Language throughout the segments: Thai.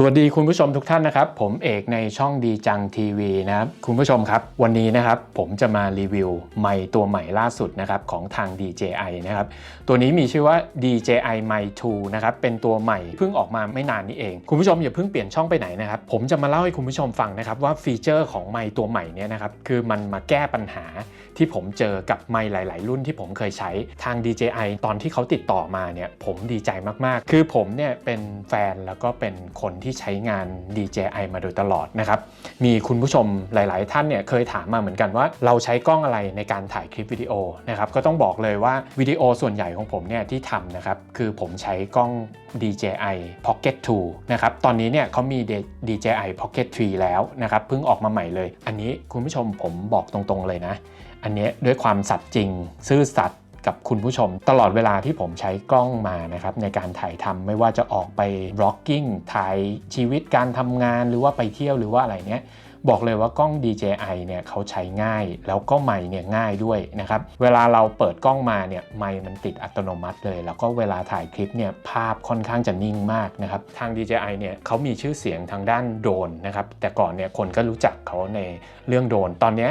สวัสดีคุณผู้ชมทุกท่านนะครับ ผมเอกในช่องดีจังทีวีนะครับคุณผู้ชมครับ วันนี้นะครับผมจะมารีวิวไมค์ตัวใหม่ล่าสุดนะครับของทาง DJI นะครับตัวนี้มีชื่อว่า DJI m i 2นะครับเป็นตัวใหม่เพิ่งออกมาไม่นานนี้เอง คุณผู้ชมอย่าเพิ่งเปลี่ยนช่องไปไหนนะครับผมจะมาเล่าให้คุณผู้ชมฟังนะครับว่าฟีเจอร์ของไมค์ตัวใหม่เนี้ยนะครับคือมันมาแก้ปัญหาที่ผมเจอกับไมค์หลาย ๆ รุ่นที่ผมเคยใช้ทาง DJI ตอนที่เขาติดต่อมาเนี่ยผมดีใจมากๆ คือผมเนี่ยเป็นแฟนแล้วก็เป็นคนที่ใช้งาน DJI มาโดยตลอดนะครับ มีคุณผู้ชมหลาย ๆ ท่านเนี่ยเคยถามมาเหมือนกันว่า เราใช้กล้องอะไรในการถ่ายคลิปวิดีโอนะครับก็ต้องบอกเลยว่าวิดีโอส่วนใหญ่ของผมเนี่ยที่ทำนะครับคือผมใช้กล้อง DJI Pocket 2 นะครับ ตอนนี้เนี่ยเขามี DJI Pocket 3 แล้วนะครับ เพิ่งออกมาใหม่เลย อันนี้คุณผู้ชมผมบอกตรงๆเลยนะ อันนี้ด้วยความสัตย์จริง ซื่อสัตย์ กับคุณผู้ชม ตลอดเวลาที่ผมใช้กล้องมานะครับในการถ่ายทำไม่ว่าจะออกไปบล็อกกิ้งถ่ายชีวิตการทำงานหรือว่าไปเที่ยวหรือว่าอะไรเนี้ย บอกเลยว่ากล้อง DJI เนี่ยเขาใช้ง่าย แล้วก็ไมค์เนี่ยง่ายด้วยนะครับ เวลาเราเปิดกล้องมาเนี่ยไมค์มันติดอัตโนมัติเลย แล้วก็เวลาถ่ายคลิปเนี่ยภาพค่อนข้างจะนิ่งมากนะครับ ทาง DJI เนี่ยเขามีชื่อเสียงทางด้านโดรนนะครับ แต่ก่อนเนี่ยคนก็รู้จักเขาในเรื่องโดรน ตอนนี้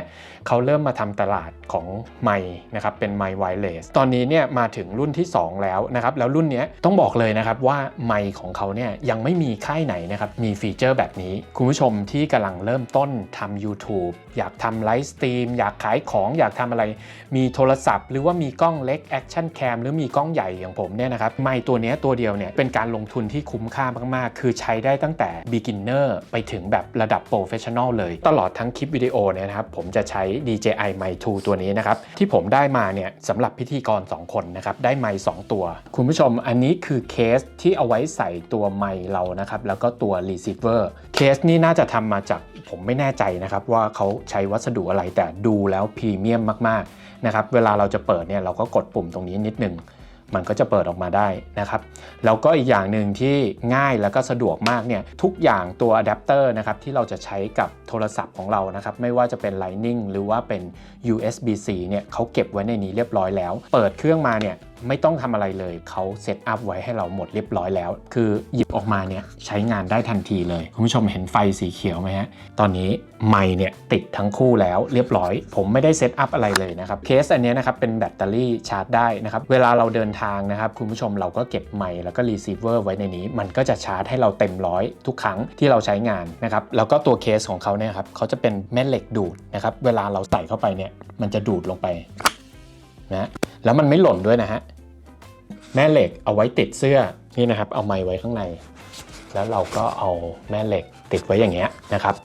เขาเริ่มมาทำตลาดของไมค์นะครับ เป็นไมค์ไวเลส ตอนนี้เนี่ยมาถึงรุ่นที่ 2 แล้วนะครับ แล้วรุ่นนี้ต้องบอกเลยนะครับว่าไมค์ของเขาเนี่ยยังไม่มีค่ายไหนนะครับ มีฟีเจอร์แบบนี้ คุณผู้ชมที่กำลังเริ่มต้นทำ YouTube อยากทำไลฟ์สตรีมอยากขายของอยากทำอะไร มีโทรศัพท์ หรือว่ามีกล้องเล็กแอคชั่นแคมหรือมีกล้องใหญ่อย่างผมเนี่ยนะครับไมค์ตัวนี้ตัวเดียวเนี่ยเป็นการลงทุนที่คุ้มค่ามากๆ คือใช้ได้ตั้งแต่ beginner ไปถึงแบบระดับ professional เลย ตลอดทั้งคลิปวิดีโอเนี่ยนะครับผมจะใช้ DJI Mic 2 ตัวนี้นะครับที่ผมได้มาเนี่ยสำหรับพิธีกร 2 คนนะครับได้ไมค์2ตัว คุณผู้ชมอันนี้คือเคสที่เอาไว้ใส่ตัวไมค์เรานะครับแล้วก็ตัว receiver เคสนี้น่าจะทำมาจากผมไม่แน่ใจนะครับว่าเขาใช้วัสดุอะไรแต่ดูแล้วพรีเมียมมากๆนะครับเวลาเราจะเปิดเนี่ยเราก็กดปุ่มตรงนี้นิดนึงมันก็จะเปิดออกมาได้นะครับ แล้วก็อีกอย่างหนึ่งที่ง่ายแล้วก็สะดวกมากเนี่ยทุกอย่างตัวอะแดปเตอร์นะครับที่เราจะใช้กับโทรศัพท์ของเรานะครับไม่ว่าจะเป็น Lightning หรือว่าเป็น USB-C เนี่ยเขาเก็บไว้ในนี้เรียบร้อยแล้ว เปิดเครื่องมาเนี่ย ไม่ต้องทำอะไรเลยเขาเซตอัพไว้ให้เราหมดเรียบร้อยแล้ว คือหยิบออกมาเนี่ยใช้งานได้ทันทีเลย คุณผู้ชมเห็นไฟสีเขียวไหมฮะ ตอนนี้ไมค์เนี่ยติดทั้งคู่แล้วเรียบร้อย ผมไม่ได้เซตอัพอะไรเลยนะครับ เคสอันนี้นะครับเป็นแบตเตอรี่ชาร์จได้นะครับ เวลาเราเดินทางนะครับ คุณผู้ชมเราก็เก็บไมค์แล้วก็รีเซิเวอร์ไว้ในนี้ มันก็จะชาร์จให้เราเต็มร้อยทุกครั้งที่เราใช้งานนะครับ แล้วก็ตัวเคสของเขาเนี่ยครับเขาจะเป็นแม่เหล็กดูดนะครับ เวลาเราใส่เข้าไปเนี่ยมันจะดูดลงไป นะแล้วมันไม่หล่นด้วยนะฮะแม่เหล็กเอาไว้ติดเสื้อนี่นะครับ เอาไม้ไว้ข้างใน แล้วเราก็เอาแม่เหล็กติดไว้อย่างเงี้ยนะครับ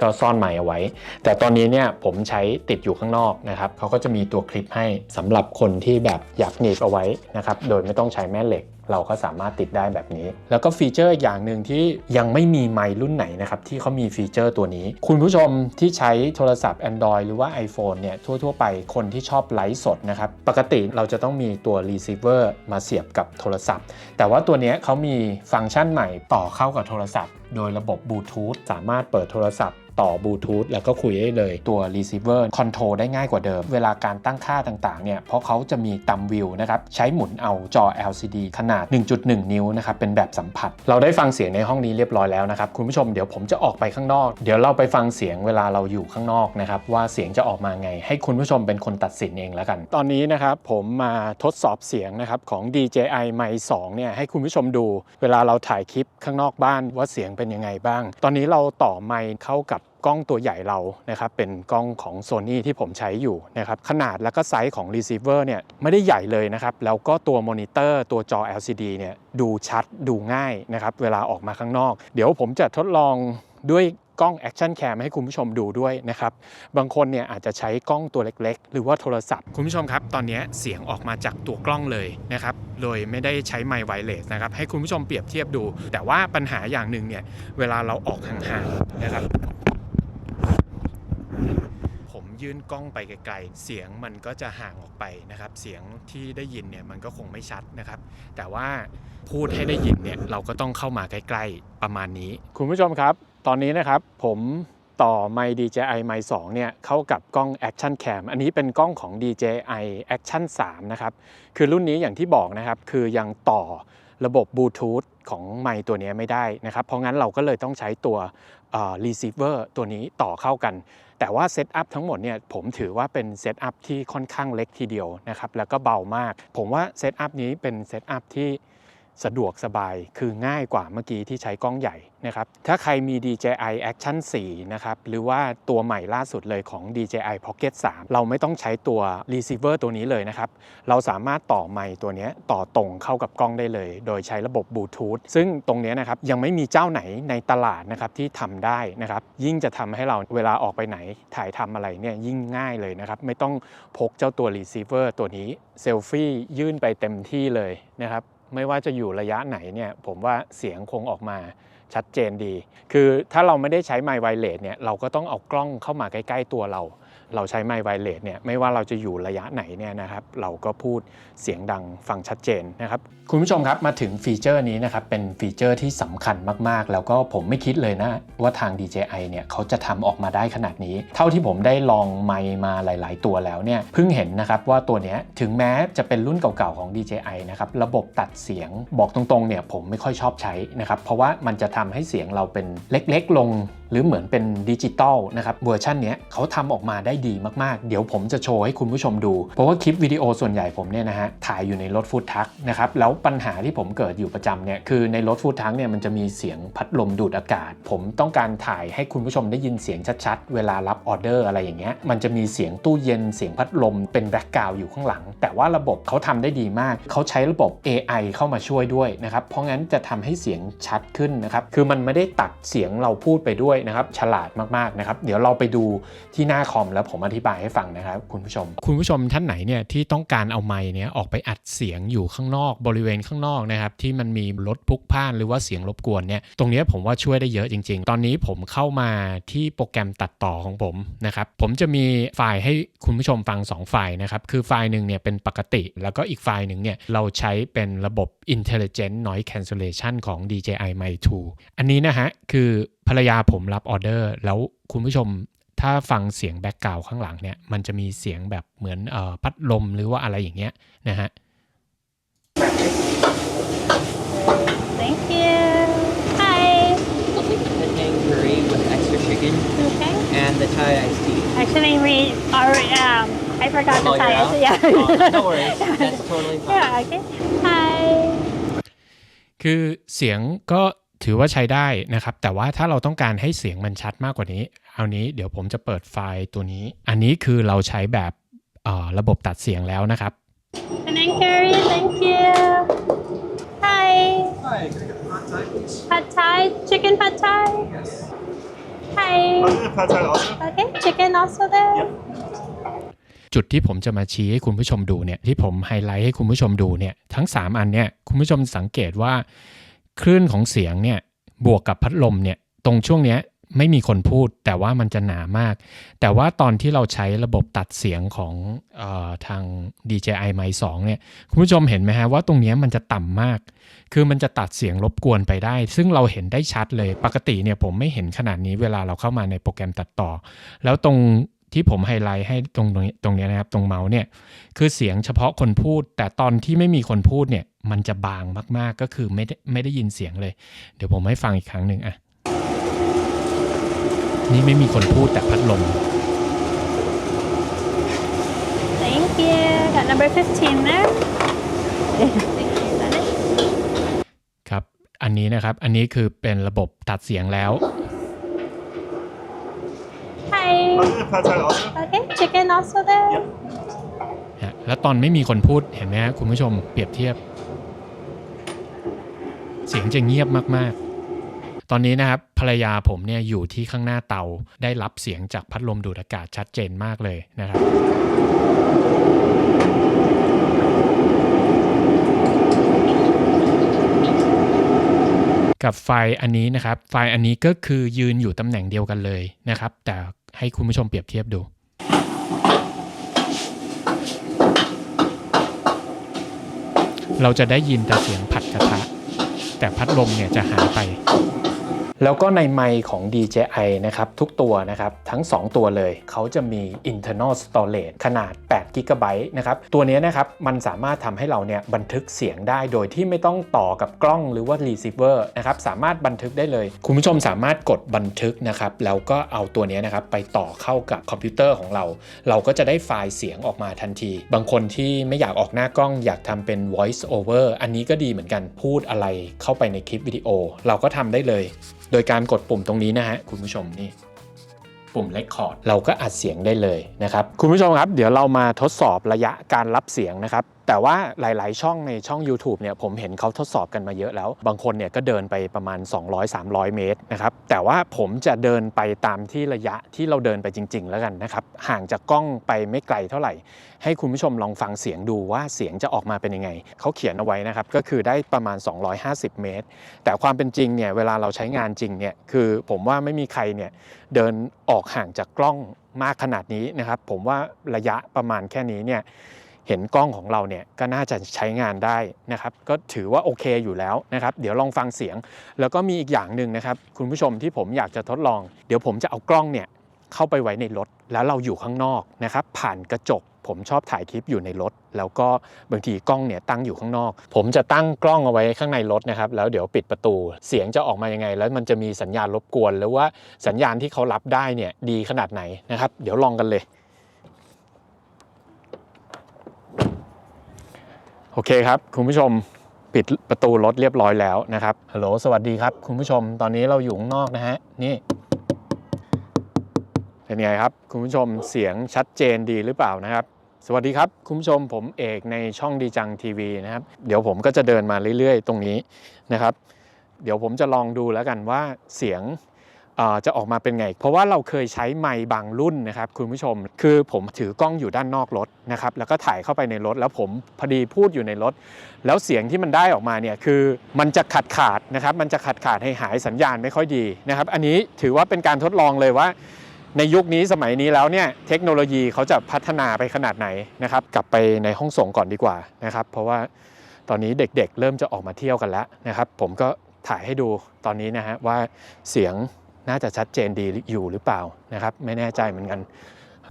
ก็ซ่อนไม้เอาไว้ แต่ตอนนี้เนี่ยผมใช้ติดอยู่ข้างนอกนะครับเขาก็จะมีตัวคลิปให้สำหรับคนที่แบบอยากหนีบเอาไว้นะครับ โดยไม่ต้องใช้แม่เหล็ก เราก็สามารถติดได้แบบนี้ แล้วก็ฟีเจอร์อย่างหนึ่งที่ยังไม่มีไมค์รุ่นไหนนะครับที่เขามีฟีเจอร์ตัวนี้ คุณผู้ชมที่ใช้โทรศัพท์ Android หรือว่า iPhone เนี่ยทั่วๆไปคนที่ชอบไลฟ์สดนะครับปกติเราจะต้องมีตัว receiver มาเสียบกับโทรศัพท์ แต่ว่าตัวนี้เขามีฟังก์ชันใหม่ต่อเข้ากับโทรศัพท์ โดยระบบบลูทูธสามารถเปิดโทรศัพท์ ต่อบลูทูธแล้วก็คุยได้เลยตัว receiver คอนโทรลได้ง่ายกว่าเดิม เวลาการตั้งค่าต่างๆเนี่ยเพราะเขาจะมีตัมวิวนะครับใช้หมุนเอาจอ LCD ขนาด 1.1 นิ้วนะครับเป็นแบบสัมผัส เราได้ฟังเสียงในห้องนี้เรียบร้อยแล้วนะครับคุณผู้ชมเดี๋ยวผมจะออกไปข้างนอก เดี๋ยวเราไปฟังเสียงเวลาเราอยู่ข้างนอกนะครับว่าเสียงจะออกมาไง ให้คุณผู้ชมเป็นคนตัดสินเองแล้วกัน ตอนนี้นะครับผมมาทดสอบเสียงนะครับของ DJI Mic 2เนี่ยให้คุณผู้ชมดู เวลาเราถ่ายคลิปข้างนอกบ้านว่าเสียงเป็นยังไงบ้าง ตอนนี้เราต่อไมค์เข้ากับ กล้องตัวใหญ่เรานะครับเป็นกล้องของ Sony ที่ผมใช้อยู่นะครับขนาดแล้วก็ไซส์ของ receiver เนี่ยไม่ได้ใหญ่เลยนะครับแล้วก็ตัวมอนิเตอร์ตัวจอ LCD เนี่ยดูชัดดูง่ายนะครับเวลาออกมาข้างนอก เดี๋ยวผมจะทดลองด้วยกล้อง Action Cam ให้คุณผู้ชมดูด้วยนะครับ บางคนเนี่ยอาจจะใช้กล้องตัวเล็กๆ หรือว่าโทรศัพท์ คุณผู้ชมครับ ตอนนี้เสียงออกมาจากตัวกล้องเลยนะครับ โดยไม่ได้ใช้ไมค์ไวเลสนะครับ ให้คุณผู้ชมเปรียบเทียบดู แต่ว่าปัญหาอย่างหนึ่งเนี่ย เวลาเราออกห่างๆนะครับ ผมยื่นกล้องไปไกลๆ เสียงมันก็จะห่างออกไปนะครับ เสียงที่ได้ยินเนี่ยมันก็คงไม่ชัดนะครับ แต่ว่าพูดให้ได้ยินเนี่ยเราก็ต้องเข้ามาใกล้ๆ ประมาณนี้ คุณผู้ชมครับ ตอนนี้นะครับผมต่อไมค์ DJI Mic 2เนี่ยเข้ากับกล้อง Action Cam อันนี้เป็นกล้องของ DJI Action 3 นะครับ คือรุ่นนี้อย่างที่บอกนะครับ คือยังต่อระบบบลูทูธของไมค์ตัวนี้ไม่ได้นะครับ เพราะงั้นเราก็เลยต้องใช้ตัว receiver ตัวนี้ต่อเข้ากัน แต่ว่าเซตอัพทั้งหมดเนี่ยผมถือว่าเป็นเซตอัพที่ค่อนข้างเล็กทีเดียวนะครับแล้วก็เบามาก ผมว่าเซตอัพนี้เป็นเซตอัพที่ สะดวกสบายคือง่ายกว่าเมื่อกี้ที่ใช้กล้องใหญ่นะครับ ถ้าใครมี DJI Action 4 นะครับ หรือว่าตัวใหม่ล่าสุดเลยของ DJI Pocket 3 เราไม่ต้องใช้ตัว receiver ตัวนี้เลยนะครับ เราสามารถต่อไมค์ตัวนี้ต่อตรงเข้ากับกล้องได้เลย โดยใช้ระบบบลูทูธซึ่งตรงนี้นะครับยังไม่มีเจ้าไหนในตลาดนะครับที่ทำได้นะครับ ยิ่งจะทำให้เราเวลาออกไปไหนถ่ายทำอะไรเนี่ยยิ่งง่ายเลยนะครับ ไม่ต้องพกเจ้าตัว receiver ตัวนี้เซลฟี่ยื่นไปเต็มที่เลยนะครับ ไม่ว่าจะอยู่ระยะไหนเนี่ยผมว่าเสียงคงออกมาชัดเจนดี คือถ้าเราไม่ได้ใช้ไมค์ไวเลสเนี่ยเราก็ต้องเอากล้องเข้ามาใกล้ ๆ ตัวเรา เราใช้ไมค์ไวเลสเนี่ยไม่ว่าเราจะอยู่ระยะไหนเนี่ยนะครับเราก็พูดเสียงดังฟังชัดเจนนะครับคุณผู้ชมครับมาถึงฟีเจอร์นี้นะครับเป็นฟีเจอร์ที่สำคัญมากๆ แล้วก็ผมไม่คิดเลยนะว่าทาง DJI เนี่ยเขาจะทำออกมาได้ขนาดนี้ เท่าที่ผมได้ลองไมค์มาหลาย ๆ ตัวแล้วเนี่ยเพิ่งเห็นนะครับว่าตัวนี้ถึงแม้จะเป็นรุ่นเก่าๆของ DJI นะครับระบบตัดเสียงบอกตรงๆเนี่ยผมไม่ค่อยชอบใช้นะครับเพราะว่ามันจะทำให้เสียงเราเป็นเล็กๆลง หรือเหมือนเป็นดิจิตอลนะครับเวอร์ชันนี้เขาทำออกมาได้ดีมาก ๆ เดี๋ยวผมจะโชว์ให้คุณผู้ชมดู เพราะว่าคลิปวิดีโอส่วนใหญ่ผมเนี่ยนะฮะถ่ายอยู่ในรถฟู้ดทักนะครับแล้วปัญหาที่ผมเกิดอยู่ประจำเนี่ยคือในรถฟู้ดทักเนี่ยมันจะมีเสียงพัดลมดูดอากาศ ผมต้องการถ่ายให้คุณผู้ชมได้ยินเสียงชัด ๆ เวลารับออเดอร์อะไรอย่างเงี้ยมันจะมีเสียงตู้เย็นเสียงพัดลมเป็นแบ็กกราวอยู่ข้างหลัง แต่ว่าระบบเขาทำได้ดีมาก เขาใช้ระบบ AI เข้ามาช่วยด้วยนะครับเพราะงั้นจะทำให้เสียงชัดขึ้นนะครับคือมันไม่ได้ตัดเสียงเราพูดไปด้วยนะครับ ฉลาดมากๆนะครับ เดี๋ยวเราไปดูที่หน้าคอมแล้วผมอธิบายให้ฟังนะครับคุณผู้ชม คุณผู้ชมท่านไหนเนี่ยที่ต้องการเอาไมค์เนี่ยออกไปอัดเสียงอยู่ข้างนอกบริเวณข้างนอกนะครับที่มันมีรถพลุกพ่านหรือว่าเสียงรบกวนเนี่ยตรงนี้ผมว่าช่วยได้เยอะจริง ๆ ตอนนี้ผมเข้ามาที่โปรแกรมตัดต่อของผมนะครับผมจะมีไฟล์ให้คุณผู้ชมฟัง 2 ไฟล์นะครับคือไฟล์หนึ่งเนี่ยเป็นปกติ แล้วก็อีกไฟล์หนึ่งเนี่ยเราใช้เป็นระบบ Intelligent Noise Cancellation ของ DJI Mic 2อันนี้นะฮะคือ ภรรยาผมรับออเดอร์ แล้วคุณผู้ชมถ้าฟังเสียงแบ็กกราวข้างหลังเนี่ย มันจะมีเสียงแบบเหมือนเออพัดลมหรือว่าอะไรอย่างเงี้ยนะฮะ Thank you. Hi. I'll take the Penang curry with extra chicken Okay. and the Thai iced tea. Actually, we already, um, I forgot the Oh, Thai. you're out? Yeah. Oh, no worries. That's totally fine. yeah. Okay. Hi. คือเสียงก็ ถือว่าใช้ได้นะครับ แต่ว่าถ้าเราต้องการให้เสียงมันชัดมากกว่านี้ เอานี้เดี๋ยวผมจะเปิดไฟล์ตัวนี้ อันนี้คือเราใช้แบบเอ่อระบบตัดเสียงแล้วนะครับ Penang curry. Thank you. Hi. Hi, can I get the pad thai, please? Pad Thai. Chicken pad Thai. Yes. Hi. I'll do the pad thai also. Okay. Chicken also there. Yep. จุดที่ผมจะมาชี้ให้คุณผู้ชมดูเนี่ยที่ผมไฮไลท์ให้คุณผู้ชมดูเนี่ยทั้ง 3 อันเนี่ยคุณผู้ชมสังเกตว่า คลื่นของเสียงเนี่ยบวกกับพัดลมเนี่ยตรงช่วงเนี้ยไม่มีคนพูดแต่ว่ามันจะหนามาก แต่ว่าตอนที่เราใช้ระบบตัดเสียงของออทาง DJI m i 2เนี่ยคุณผู้ชมเห็นไหมฮะว่าตรงเนี้ยมันจะต่ำมาก คือมันจะตัดเสียงรบกวนไปได้ ซึ่งเราเห็นได้ชัดเลยปกติเนี่ยผมไม่เห็นขนาดนี้เวลาเราเข้ามาในโปรแกรมตัดต่อ แล้วตรงที่ผมไฮไลท์ให้ตรงตรงนี้ตรงเนี้ยนะครับตรงเมาส์เนี่ยคือเสียงเฉพาะคนพูด แต่ตอนที่ไม่มีคนพูดเนี่ย มันจะบางมากๆก็คือไม่ได้ไม่ได้ยินเสียงเลย เดี๋ยวผมให้ฟังอีกครั้งหนึ่งอะนี่ไม่มีคนพูดแต่พัดลม Thank you. Got number 15 there. Thank you. Got it? ครับ อันนี้นะครับ อันนี้คือเป็นระบบตัดเสียงแล้ว Hi. I'll do the pad thai also. Okay. Chicken also there. Yep. ฮะแล้วตอนไม่มีคนพูดเห็นไหมฮะคุณผู้ชมเปรียบเทียบ เสียงจะเงียบมากๆ ตอนนี้นะครับภรรยาผมเนี่ยอยู่ที่ข้างหน้าเตาได้รับเสียงจากพัดลมดูดอากาศชัดเจนมากเลยนะครับกับไฟล์อันนี้นะครับ ไฟล์อันนี้ก็คือยืนอยู่ตำแหน่งเดียวกันเลยนะครับ แต่ให้คุณผู้ชมเปรียบเทียบดู เราจะได้ยินแต่เสียงผัดกระทะ แต่พัดลมเนี่ยจะหายไป แล้วก็ในไมค์ของ DJI นะครับทุกตัวนะครับทั้ง 2 ตัวเลย เขาจะมี internal storage ขนาด8 g b นะครับตัวนี้นะครับมันสามารถทำให้เราเนี่ยบันทึกเสียงได้โดยที่ไม่ต้องต่อกับกล้องหรือว่า receiver นะครับสามารถบันทึกได้เลย คุณผู้ชมสามารถกดบันทึกนะครับแล้วก็เอาตัวนี้นะครับไปต่อเข้ากับคอมพิวเตอร์ของเรา เราก็จะได้ไฟล์เสียงออกมาทันที บางคนที่ไม่อยากออกหน้ากล้องอยากทำเป็น voice over อันนี้ก็ดีเหมือนกันพูดอะไรเข้าไปในคลิปวิดีโอ เราก็ทำได้เลยโดยการกดปุ่มตรงนี้นะฮะคุณผู้ชมนี่ปุ่ม Record เราก็อัดเสียงได้เลยนะครับ คุณผู้ชมครับ เดี๋ยวเรามาทดสอบระยะการรับเสียงนะครับ แต่ว่าหลาย ๆ ช่องในช่อง YouTube เนี่ยผมเห็นเขาทดสอบกันมาเยอะแล้ว บางคนเนี่ยก็เดินไปประมาณ 200-300 เมตรนะครับแต่ว่าผมจะเดินไปตามที่ระยะที่เราเดินไปจริง ๆ แล้วกันนะครับห่างจากกล้องไปไม่ไกลเท่าไหร่ ให้คุณผู้ชมลองฟังเสียงดูว่าเสียงจะออกมาเป็นยังไง เขาเขียนเอาไว้นะครับก็คือได้ประมาณ 250 เมตร แต่ความเป็นจริงเนี่ยเวลาเราใช้งานจริงเนี่ยคือผมว่าไม่มีใครเนี่ยเดินออกห่างจากกล้องมากขนาดนี้นะครับผมว่าระยะประมาณแค่นี้เนี่ย เห็นกล้องของเราเนี่ยก็น่าจะใช้งานได้นะครับ ก็ถือว่าโอเคอยู่แล้วนะครับ เดี๋ยวลองฟังเสียง แล้วก็มีอีกอย่างหนึ่งนะครับ คุณผู้ชมที่ผมอยากจะทดลอง เดี๋ยวผมจะเอากล้องเนี่ยเข้าไปไว้ในรถ แล้วเราอยู่ข้างนอกนะครับ ผ่านกระจก ผมชอบถ่ายคลิปอยู่ในรถ แล้วก็บางทีกล้องเนี่ยตั้งอยู่ข้างนอก ผมจะตั้งกล้องเอาไว้ข้างในรถนะครับ แล้วเดี๋ยวปิดประตู เสียงจะออกมายังไง แล้วมันจะมีสัญญาณรบกวน หรือว่าสัญญาณที่เขารับได้เนี่ยดีขนาดไหนนะครับ เดี๋ยวลองกันเลย โอเคครับ คุณผู้ชมปิดประตูรถเรียบร้อยแล้วนะครับฮัลโหลสวัสดีครับ คุณผู้ชมตอนนี้เราอยู่ข้างนอกนะฮะนี่เป็นไงครับ คุณผู้ชมเสียงชัดเจนดีหรือเปล่านะครับ สวัสดีครับ คุณผู้ชมผมเอกในช่องดีจังทีวีนะครับ เดี๋ยวผมก็จะเดินมาเรื่อยๆ ตรงนี้นะครับ เดี๋ยวผมจะลองดูแล้วกันว่าเสียงเอ่อ จะออกมาเป็นไง เพราะว่าเราเคยใช้ไมค์บางรุ่นนะครับคุณผู้ชม คือผมถือกล้องอยู่ด้านนอกรถนะครับแล้วก็ถ่ายเข้าไปในรถ แล้วผมพอดีพูดอยู่ในรถ แล้วเสียงที่มันได้ออกมาเนี่ยคือมันจะขาดขาดนะครับมันจะขาดขาดให้หายสัญญาณไม่ค่อยดีนะครับอันนี้ถือว่าเป็นการทดลองเลยว่าในยุคนี้สมัยนี้แล้วเนี่ยเทคโนโลยีเขาจะพัฒนาไปขนาดไหนนะครับกลับไปในห้องส่งก่อนดีกว่านะครับ เพราะว่าตอนนี้เด็กๆ เริ่มจะออกมาเที่ยวกันแล้วนะครับ ผมก็ถ่ายให้ดูตอนนี้นะฮะว่าเสียง น่าจะชัดเจนดีอยู่หรือเปล่านะครับ ไม่แน่ใจเหมือนกัน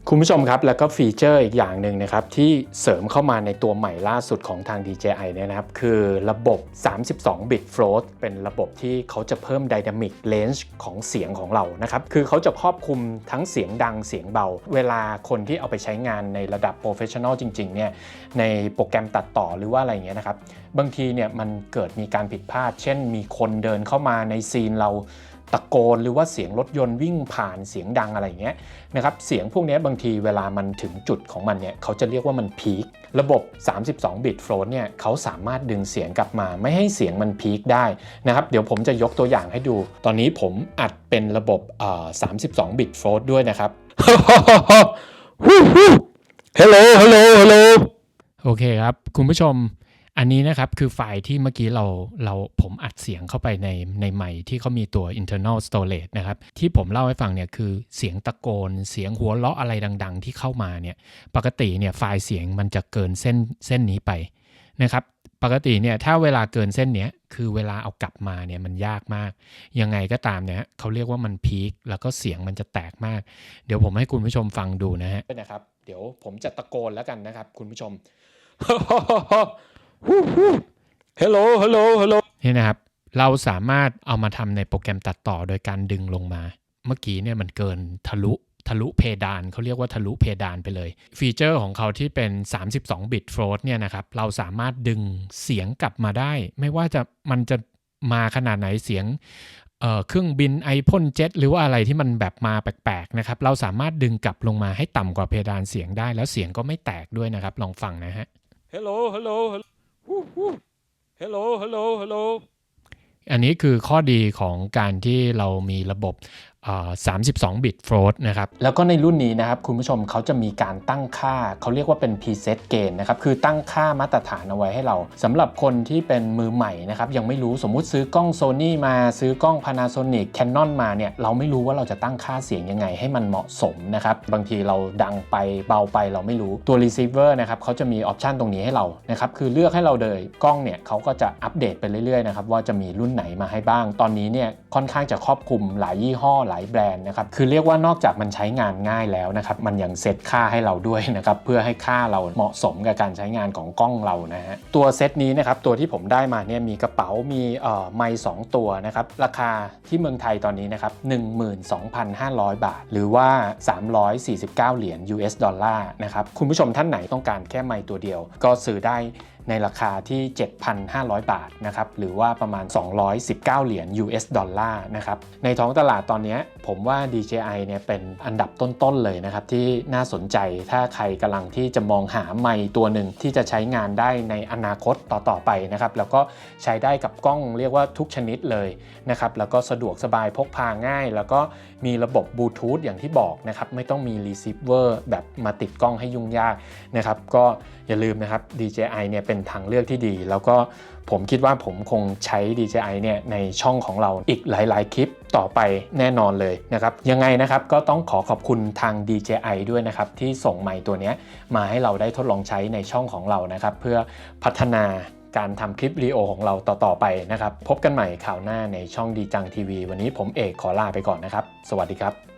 คุณผู้ชมครับ แล้วก็ฟีเจอร์อีกอย่างหนึ่งนะครับ ที่เสริมเข้ามาในตัวใหม่ล่าสุดของทาง DJI เนี่ยนะครับ คือระบบ 32 bit float เป็นระบบที่เขาจะเพิ่ม dynamic range ของเสียงของเรานะครับ คือเขาจะครอบคลุมทั้งเสียงดังเสียงเบา เวลาคนที่เอาไปใช้งานในระดับ professional จริง ๆ เนี่ย ในโปรแกรมตัดต่อหรือว่าอะไรอย่างเงี้ยนะครับ บางทีเนี่ยมันเกิดมีการผิดพลาด เช่นมีคนเดินเข้ามาในซีนเรา ตะโกนหรือว่าเสียงรถยนต์วิ่งผ่านเสียงดังอะไรอย่างเงี้ยนะครับเสียงพวกนี้บางทีเวลามันถึงจุดของมันเนี่ยเขาจะเรียกว่ามันพีคระบบ 32 bit float เนี่ยเขาสามารถดึงเสียงกลับมาไม่ให้เสียงมันพีคได้นะครับเดี๋ยวผมจะยกตัวอย่างให้ดู ตอนนี้ผมอัดเป็นระบบเอ่อ32 bit float ด้วยนะครับ Hello Hello Hello โอเคครับ คุณผู้ชม อันนี้นะครับคือไฟล์ที่เมื่อกี้เราเราผมอัดเสียงเข้าไปในในไมค์ที่เขามีตัว internal storage นะครับที่ผมเล่าให้ฟังเนี่ยคือเสียงตะโกน เสียงหัวเราะอะไรดัง ๆ ที่เข้ามาเนี่ยปกติเนี่ยไฟล์เสียงมันจะเกินเส้นเส้นนี้ไปนะครับปกติเนี่ยถ้าเวลาเกินเส้นเนี้ยคือเวลาเอากลับมาเนี่ยมันยากมาก ยังไงก็ตามเนี่ยเขาเรียกว่ามันพีคแล้วก็เสียงมันจะแตกมาก เดี๋ยวผมให้คุณผู้ชมฟังดูนะฮะนะครับ เดี๋ยวผมจะตะโกนแล้วกันนะครับ คุณผู้ชม ฮัลโหลฮัลโหลฮัลโหลนี่นะครับ เราสามารถเอามาทำในโปรแกรมตัดต่อโดยการดึงลงมา เมื่อกี้เนี่ยมันเกินทะลุทะลุเพดานเขาเรียกว่าทะลุเพดานไปเลย ฟีเจอร์ของเขาที่เป็น 32 bit float เนี่ยนะครับ เราสามารถดึงเสียงกลับมาได้ ไม่ว่าจะมันจะมาขนาดไหนเสียงเอ่อเครื่องบินไอพ่นเจ็ตหรือว่าอะไรที่มันแบบมาแปลกๆนะครับ เราสามารถดึงกลับลงมาให้ต่ำกว่าเพดานเสียงได้ แล้วเสียงก็ไม่แตกด้วยนะครับ ลองฟังนะฮะ Hello Hello Hello Hello Hello อันนี้คือข้อดีของการที่เรามีระบบ 32บิตโฟลตนะครับ แล้วก็ในรุ่นนี้นะครับ คุณผู้ชมเขาจะมีการตั้งค่าเขาเรียกว่าเป็น preset gain นะครับ คือตั้งค่ามาตรฐานเอาไว้ให้เราสำหรับคนที่เป็นมือใหม่นะครับ ยังไม่รู้สมมุติซื้อกล้อง Sony มาซื้อกล้อง Panasonic Canon มาเนี่ย เราไม่รู้ว่าเราจะตั้งค่าเสียงยังไงให้มันเหมาะสมนะครับ บางทีเราดังไปเบาไปเราไม่รู้ตัว receiver นะครับเขาจะมีออปชันตรงนี้ให้เรานะครับคือเลือกให้เราเลยกล้องเนี่ยเขาก็จะอัปเดตไปเรื่อยๆนะครับว่าจะมีรุ่นไหนมาให้บ้าง ตอนนี้เนี่ยค่อนข้างจะครอบคลุมหลายยี่ห้อหลายแบรนด์นะครับคือเรียกว่านอกจากมันใช้งานง่ายแล้วนะครับมันยังเซตค่าให้เราด้วยนะครับเพื่อให้ค่าเราเหมาะสมกับการใช้งานของกล้องเรานะฮะตัวเซตนี้นะครับตัวที่ผมได้มาเนี่ยมีกระเป๋ามีเอ่อไมค์สองตัวนะครับราคาที่เมืองไทยตอนนี้นะครับ12,500 บาท หรือว่า 349 เหรียญ US ดอลลาร์นะครับคุณผู้ชมท่านไหนต้องการแค่ไมค์ตัวเดียว ก็ซื้อได้ ในราคาที่ 7,500 บาทนะครับหรือว่าประมาณ 219 เหรียญ US ดอลลาร์นะครับในท้องตลาดตอนนี้ผมว่า DJI เนี่ยเป็นอันดับต้นๆเลยนะครับที่น่าสนใจถ้าใครกำลังที่จะมองหาไมค์ตัวหนึ่งที่จะใช้งานได้ในอนาคตต่อๆไปนะครับแล้วก็ใช้ได้กับกล้องเรียกว่าทุกชนิดเลยนะครับแล้วก็สะดวกสบายพกพาง่าย แล้วก็มีระบบบลูทูธอย่างที่บอกนะครับไม่ต้องมีรีเซิร์ฟเวอร์แบบมาติดกล้องให้ยุ่งยากนะครับก็อย่าลืมนะครับ DJI เนี่ยเป็นทางเลือกที่ดี แล้วก็ผมคิดว่าผมคงใช้ DJI เนี่ยในช่องของเราอีกหลาย ๆ คลิปต่อไปแน่นอนเลยนะครับ ยังไงนะครับก็ต้องขอขอบคุณทาง DJI ด้วยนะครับที่ส่งไมค์ตัวนี้มาให้เราได้ทดลองใช้ในช่องของเรานะครับ เพื่อพัฒนาการทำคลิปวิดีโอของเราต่อ ๆ ไปนะครับ พบกันใหม่ข่าวหน้าในช่องดีจังทีวี วันนี้ผมเอกขอลาไปก่อนนะครับ สวัสดีครับ